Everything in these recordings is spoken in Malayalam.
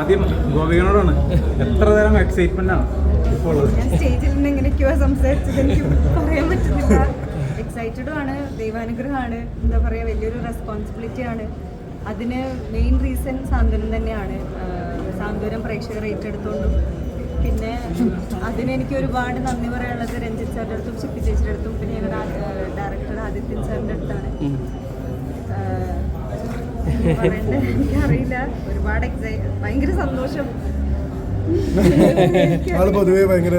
ആദ്യം ഗോപികനോടാണ്. എത്ര തരം എക്സൈറ്റ്മെന്റ് ആണ് ഇപ്പോൾ ഞാൻ സ്റ്റേജിൽ നിന്ന് എങ്ങനെയൊക്കെയോ സംസാരിച്ചത് എനിക്ക് പറയാൻ പറ്റുന്നില്ല. എക്സൈറ്റഡും ആണ് ദൈവാനുഗ്രഹമാണ് എന്താ പറയുക വലിയൊരു റെസ്പോൺസിബിലിറ്റി ആണ്. അതിന് മെയിൻ റീസൺ സാന്ത്വനം തന്നെയാണ്. സാന്ത്വനം പ്രേക്ഷകർ ഏറ്റെടുത്തോണ്ടും. പിന്നെ അതിന് എനിക്ക് ഒരുപാട് നന്ദി പറയാനുള്ളത് രഞ്ജിത്ത് സാറിന്റെ അടുത്തും ചിപ്പി ചേച്ചിയുടെ അടുത്തും. പിന്നെ ഞങ്ങളുടെ ഡയറക്ടർ ആദിത്യൻ സാറിന്റെ അടുത്താണ്. എനിക്കറിയില്ല. ഒരുപാട് എക്സൈ ഭയങ്കര സന്തോഷം. ആൾ പൊതുവേ ഭയങ്കര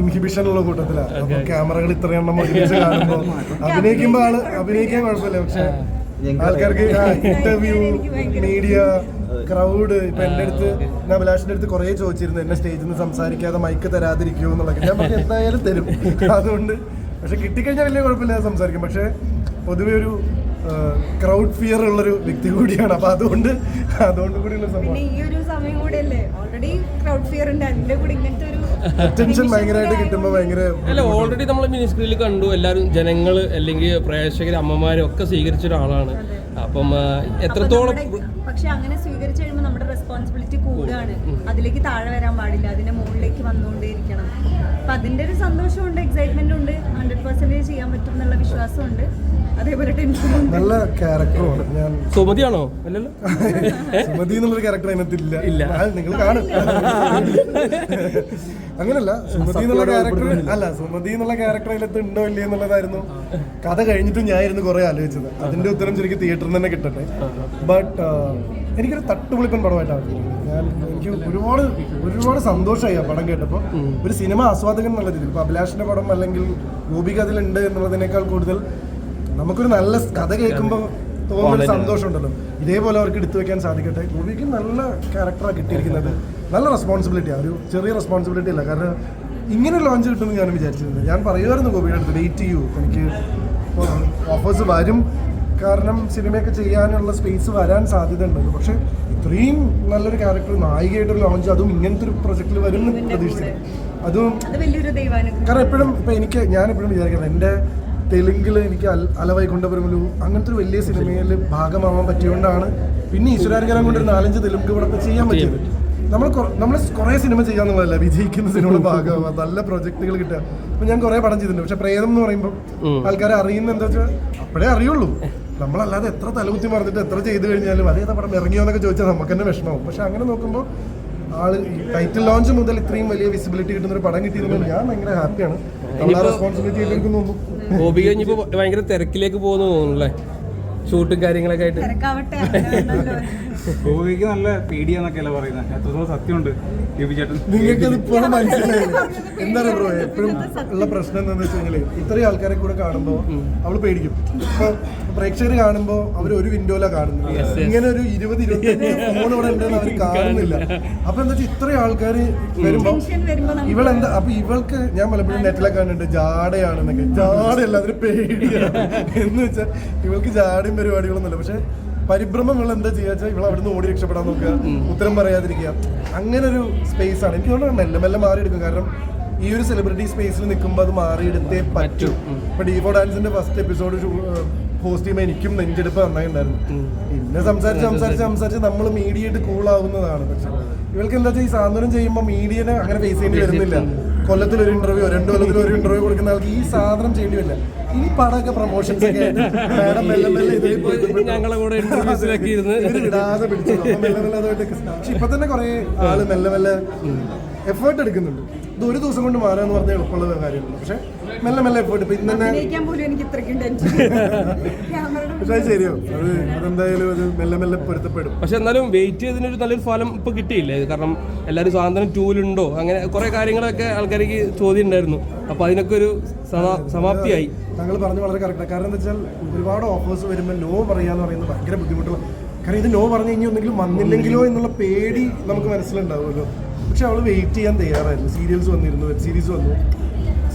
ഇൻഹിബിഷൻ ഉള്ള കൂട്ടത്തിലാണ് അപ്പൊ ക്യാമറകൾ ഇത്രയെണ്ണം ഒരുമിച്ച് കാണുമ്പോ അഭിനയിക്കുമ്പോ ആൾ അഭിനയിക്കാൻ കുഴപ്പമില്ല. പക്ഷെ ആൾക്കാർക്ക് ഇന്റർവ്യൂ മീഡിയ ക്രൗഡ് ഇപ്പൊ എന്റെ അടുത്ത് ഞാൻ അഭിലാഷിന്റെ അടുത്ത് കുറെ ചോദിച്ചിരുന്നു എന്നെ സ്റ്റേജിൽ നിന്ന് സംസാരിക്കാതെ മൈക്ക് തരാതിരിക്കുമോ എന്നുള്ളത് ഞാൻ പറഞ്ഞു എന്തായാലും തരും. അതുകൊണ്ട് പക്ഷെ കിട്ടിക്കഴിഞ്ഞാൽ വലിയ കുഴപ്പമില്ല സംസാരിക്കും. പക്ഷെ പൊതുവെ ഒരു ക്രൗഡ് ഫിയർ ഉള്ളൊരു വ്യക്തി കൂടിയാണ്. അപ്പൊ അതുകൊണ്ട് അതുകൊണ്ട് കൂടിയുള്ള സംഭവം. ഈ ഒരു സമയം കൂടെയല്ലേ? ഓൾറെഡി ക്രൗഡ് ഫിയർ ഉണ്ട്. അതിന്റെ കൂടെ ഇങ്ങനത്തെ ഒരു അറ്റൻഷൻ ഭയങ്കരമായിട്ട് കിട്ടുമ്പോൾ ഭയങ്കര അല്ല ഓൾറെഡി നമ്മൾ മിനിസ്ക്രീനിൽ കണ്ടു. എല്ലാവരും ജനങ്ങൾ അല്ലെങ്കിൽ പ്രേക്ഷകർ അമ്മമാരും ഒക്കെ സ്വീകരിച്ച ഒരാളാണ്. അപ്പം എത്രത്തോളം പക്ഷെ അങ്ങനെ സ്വീകരിച്ചു കഴിയുമ്പോൾ നമ്മുടെ റെസ്പോൺസിബിലിറ്റി കൂടുകയാണ്. അതിലേക്ക് താഴെ വരാൻ പാടില്ല. അതിന്റെ മുകളിലേക്ക് വന്നുകൊണ്ടേയിരിക്കണം. അപ്പൊ അതിന്റെ ഒരു സന്തോഷമുണ്ട് എക്സൈറ്റ്മെന്റ് ഉണ്ട്. ഹൺഡ്രഡ് പെർസെന്റേജ് ചെയ്യാൻ പറ്റും എന്നുള്ള വിശ്വാസമുണ്ട്. അതേപോലെ ടെൻഷനും ഉണ്ട് നല്ല ക്യാരക്ടറുമാണ്. ഞാൻ സുമതിയാണോ? അല്ലല്ലോ. സുമതി എന്നുള്ളൊരു ക്യാരക്ടർ അതിനകത്തില്ല. ഇല്ല. നിങ്ങൾ കാണും. അങ്ങനല്ല സുമതി എന്നുള്ള ക്യാരക്ടർ അല്ല സുമതി എന്നുള്ള ക്യാരക്ടർ അതിനകത്ത് ഉണ്ടോ ഇല്ലേ എന്നുള്ളതായിരുന്നു. കഥ കഴിഞ്ഞിട്ട് ഞാൻ ഇരുന്ന് കുറെ ആലോചിച്ചത്. അതിന്റെ ഉത്തരം ശരിക്കും തിയേറ്ററിൽ തന്നെ കിട്ടട്ടെ. ബട്ട് എനിക്കൊരു തട്ടുപൊളിപ്പൻ പടമായിട്ടാണ്. ഞാൻ എനിക്ക് ഒരുപാട് ഒരുപാട് സന്തോഷമായി ആ പടം കേട്ടപ്പോൾ ഒരു സിനിമ ആസ്വാദകൻ എന്നുള്ള രീതിയിൽ. ഇപ്പൊ അഭിലാഷിന്റെ പടം അല്ലെങ്കിൽ ഗോപിക അതിലുണ്ട് എന്നുള്ളതിനേക്കാൾ കൂടുതൽ നമുക്കൊരു നല്ല കഥ കേൾക്കുമ്പോൾ തോന്നുന്ന സന്തോഷമുണ്ടല്ലോ. ഇതേപോലെ അവർക്ക് എടുത്തു വെക്കാൻ സാധിക്കട്ടെ. മൂവിക്ക് നല്ല ക്യാരക്ടറാണ് കിട്ടിയിരിക്കുന്നത്. നല്ല റെസ്പോൺസിബിലിറ്റിയാണ് ഒരു ചെറിയ റെസ്പോൺസിബിലിറ്റി അല്ല. കാരണം ഇങ്ങനെ ലോഞ്ച് കിട്ടുമെന്ന് ഞാൻ വിചാരിച്ചിരുന്നത്. ഞാൻ പറയുമായിരുന്നു ഗോപിയുടെ അടുത്ത് വെയിറ്റ് ചെയ്യൂ. എനിക്ക് ഓഫേഴ്സ് വരും. കാരണം സിനിമയൊക്കെ ചെയ്യാനുള്ള സ്പേസ് വരാൻ സാധ്യത ഉണ്ടല്ലോ പക്ഷെ ഇത്രയും നല്ലൊരു ക്യാരക്ടർ നായികയായിട്ടൊരു ലോഞ്ച് അതും ഇങ്ങനത്തെ ഒരു പ്രൊജക്റ്റിൽ വരും എന്ന് പ്രതീക്ഷിച്ചില്ല. അതും അത് വലിയൊരു ദൈവാനുഗ്രഹം. കാരണം എപ്പോഴും ഇപ്പൊ എനിക്ക് ഞാൻ എപ്പോഴും വിചാരിക്കുന്നത് എന്റെ തെലുങ്കിൽ എനിക്ക് അലവൈകൊണ്ടപുരമുലു അങ്ങനത്തെ ഒരു വലിയ സിനിമയിൽ ഭാഗമാവാൻ പറ്റിയതുകൊണ്ടാണ് പിന്നെ ഈശ്വരാനുഗ്രഹം കൊണ്ട് ഒരു നാലഞ്ച് തെലുങ്ക് ഇവിടെ ചെയ്യാൻ പറ്റിയത്. നമ്മൾ നമ്മൾ കുറെ സിനിമ ചെയ്യാന്നുള്ളതല്ല വിജയിക്കുന്ന സിനിമയുടെ ഭാഗമാവുക നല്ല പ്രൊജക്ടുകൾ കിട്ടുക. അപ്പൊ ഞാൻ കുറെ പടം ചെയ്തിട്ടുണ്ട്. പക്ഷെ പ്രേതം എന്ന് പറയുമ്പോൾ ആൾക്കാരെ അറിയുന്ന എന്താ വെച്ചാൽ അപ്പോഴേ അറിയുള്ളൂ. നമ്മളല്ലാതെ എത്ര തലകുത്തി മറന്നിട്ട് എത്ര ചെയ്തു കഴിഞ്ഞാലും അതേതാ പടം ഇറങ്ങിയോ എന്നൊക്കെ ചോദിച്ചാൽ നമുക്ക് തന്നെ വിഷമവും പക്ഷെ അങ്ങനെ നോക്കുമ്പോൾ ആൾ ടൈറ്റിൽ ലോഞ്ച് മുതൽ ഇത്രയും വലിയ വിസിബിലിറ്റി കിട്ടുന്ന ഒരു പടം കിട്ടിയതുകൊണ്ട് ഞാൻ ഭയങ്കര ഹാപ്പിയാണ് ഗോപിക ഇനിയിപ്പോ ഭയങ്കര തിരക്കിലേക്ക് പോകുന്നു തോന്നുന്നു അല്ലേ? ഷൂട്ടും കാര്യങ്ങളൊക്കെ ആയിട്ട്. ഗോപിക്ക് നല്ല പേടിയാന്നൊക്കെയല്ല പറയുന്നത് എത്രത്തോളം സത്യമുണ്ട് ചേട്ടൻ. നിങ്ങൾക്ക് ഇപ്പോഴും മനസ്സിലായി. എന്താ പറയുക ബ്രോ? എപ്പോഴും ഉള്ള പ്രശ്നം എന്താണെന്ന് വെച്ച് കഴിഞ്ഞാൽ ഇത്രയും ആൾക്കാരെ കൂടെ കാണുമ്പോൾ അവൾ പേടിക്കും. ഇപ്പൊ പ്രേക്ഷകർ കാണുമ്പോൾ അവർ ഒരു വിൻഡോയിലാണ് കാണുന്നത്. ഇങ്ങനെ ഒരു ഇരുപത് ഇരുപത്തി ഫോൺ ഇവിടെ ഉണ്ടെന്ന് അവർ കാണുന്നില്ല. അപ്പൊ എന്താ വെച്ചാൽ ഇത്രയും ആൾക്കാർ വരുമ്പോൾ ഇവളെന്താ? അപ്പൊ ഇവൾക്ക് ഞാൻ പലപ്പോഴും നെറ്റിലൊക്കെ കണ്ടിട്ടുണ്ട് ജാടയാണെന്നൊക്കെ. ജാടയല്ല അതിന് പേടിയാണ്. എന്ന് വെച്ചാൽ ഇവൾക്ക് ജാടയും പരിപാടികളൊന്നുമില്ല. പക്ഷെ പരിഭ്രമങ്ങൾ എന്താ ചെയ്യാ വെച്ചാൽ ഇവൾ അവിടുന്ന് ഓടി രക്ഷപ്പെടാൻ നോക്കുക ഉത്തരം പറയാതിരിക്കുക. അങ്ങനെ ഒരു സ്പേസ് ആണ്. എനിക്ക് തോന്നുന്നു മെല്ലെ മെല്ലെ മാറിയെടുക്കും കാരണം ഈ ഒരു സെലിബ്രിറ്റി സ്പേസിൽ നിൽക്കുമ്പോൾ അത് മാറിയെടുത്തേ പറ്റൂ. ഇപ്പൊ ഡീവോ ഡാൻസിന്റെ ഫസ്റ്റ് എപ്പിസോഡ് ഹോസ്റ്റ് ചെയ്യുമ്പോൾ എനിക്കും നെഞ്ചെടുപ്പ് നന്നായി ഉണ്ടായിരുന്നു. പിന്നെ സംസാരിച്ച് സംസാരിച്ച് സംസാരിച്ച് നമ്മൾ മീഡിയയായിട്ട് കൂൾ ആവുന്നതാണ്. പക്ഷെ ഇവൾക്ക് എന്താ വെച്ചാൽ ഈ സാന്ത്വനം ചെയ്യുമ്പോൾ മീഡിയനെ അങ്ങനെ ഫേസ് ചെയ്യേണ്ടി വരുന്നില്ല. കൊല്ലത്തിൽ ഒരു ഇന്റർവ്യൂ രണ്ട് കൊല്ലത്തിൽ ഒരു ഇന്റർവ്യൂ കൊടുക്കുന്ന ആൾക്ക് ഈ സാധനം ചെയ്യേണ്ടി വരില്ല. ഈ പടമൊക്കെ പ്രൊമോഷൻ ഒക്കെ ഞങ്ങളെ കൂടെ. അപ്പൊ മെല്ലെ മെല്ലെ പക്ഷെ ഇപ്പൊ തന്നെ കുറെ ആൾ മെല്ലെ മെല്ലെ എഫേർട്ട് എടുക്കുന്നുണ്ട്. ഇത് ഒരു ദിവസം കൊണ്ട് മാറാന്ന് പറഞ്ഞാൽ എളുപ്പമുള്ള കാര്യമാണ് പക്ഷെ മെല്ലെ മെല്ലെ എഫേർട്ട് ഇപ്പൊ ഇന്ന് തന്നെ പക്ഷെ അത് ശരിയോ അത് അതെന്തായാലും അത് മെല്ലെ മെല്ലെ പൊരുത്തപ്പെടും. പക്ഷെ എന്നാലും വെയിറ്റ് ചെയ്തതിനൊരു നല്ലൊരു ഫലം ഇപ്പൊ കിട്ടിയില്ലേ? കാരണം എല്ലാവരും സ്വാതന്ത്ര്യം ടൂലുണ്ടോ അങ്ങനെ കുറെ കാര്യങ്ങളൊക്കെ ആൾക്കാർക്ക് ചോദ്യം ഉണ്ടായിരുന്നു അപ്പൊ അതിനൊക്കെ ഒരു സമാപ്തിയായി. താങ്കൾ പറഞ്ഞു വളരെ കറക്റ്റാണ് കാരണം എന്താ വെച്ചാൽ ഒരുപാട് ഓഫേഴ്സ് വരുമ്പോൾ നോ പറയാന്ന് പറയുന്നത് ഭയങ്കര ബുദ്ധിമുട്ടുള്ള കാരണം ഇത് നോ പറഞ്ഞു കഴിഞ്ഞാൽ ഒന്നെങ്കിലും വന്നില്ലെങ്കിലോ എന്നുള്ള പേടി നമുക്ക് മനസ്സിലുണ്ടാവുമല്ലോ. പക്ഷെ അവൾ വെയിറ്റ് ചെയ്യാൻ തയ്യാറായിരുന്നു. സീരിയൽസ് വന്നിരുന്നു വെബ് സീരീസ് വന്നു.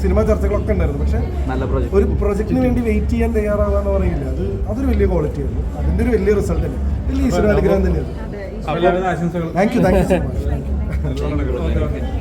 സിനിമ ചർച്ചകളൊക്കെ ഉണ്ടായിരുന്നു. പക്ഷെ നല്ല പ്രോജക്റ്റ് ഒരു പ്രൊജക്ടിന് വേണ്ടി വെയിറ്റ് ചെയ്യാൻ തയ്യാറാവാന്ന് പറയില്ല. അത് അതൊരു വലിയ ക്വാളിറ്റി ആയിരുന്നു. അതിന്റെ ഒരു വലിയ റിസൾട്ട് തന്നെ. വലിയ ഈശ്വര അനുഗ്രഹം തന്നെയാണ് thank you thank you so much.